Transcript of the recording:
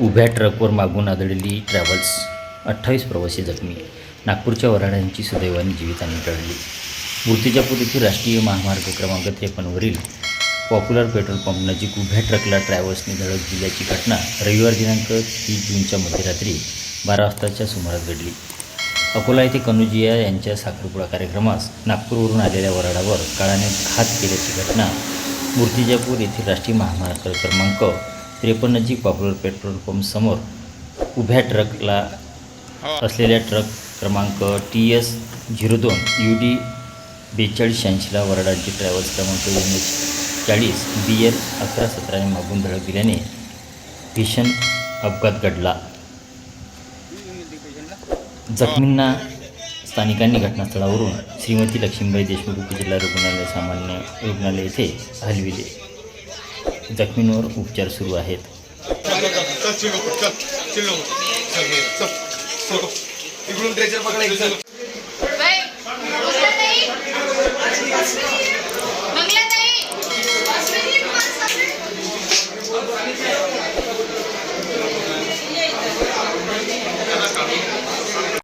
उभ्या ट्रकवर मागून आदळली ट्रॅव्हल्स अठ्ठावीस प्रवासी जखमी नागपूरच्या वऱ्हाडांची सुदैवाने जीवितहानी टळली. मूर्तिजापूर येथील राष्ट्रीय महामार्ग क्रमांक त्रेपन्नवरील पॉप्युलर पेट्रोल पंप नजीक उभ्या ट्रकला ट्रॅव्हल्सने धडक दिल्याची घटना रविवार दिनांक तीस जूनच्या मध्यरात्री बारा वाजताच्या सुमारास घडली. अकोला येथे कनुजिया यांच्या साखरपुडा कार्यक्रमास नागपूरवरून आलेल्या वराडावर काळाने घात केल्याची घटना मूर्तिजापूर येथील राष्ट्रीय महामार्ग क्रमांक त्रेपन्नची पॉप्युलर पेट्रोल पंपसमोर उभ्या ट्रकला असलेल्या ट्रक क्रमांक टी एस झिरो दोन यू डी बेचाळीस शहाऐंशीला वराडांची ट्रॅव्हल्स क्रमांक एन एच चाळीस बी एल अकरा सतराने मागून धडक दिल्याने भीषण अपघात घडला. जखमींना स्थानिकांनी घटनास्थळावरून श्रीमती लक्ष्मीबाई देशमुख उपजिल्हा रुग्णालय सामान्य रुग्णालय येथे हलविले. जखमींवर उपचार सुरू आहेत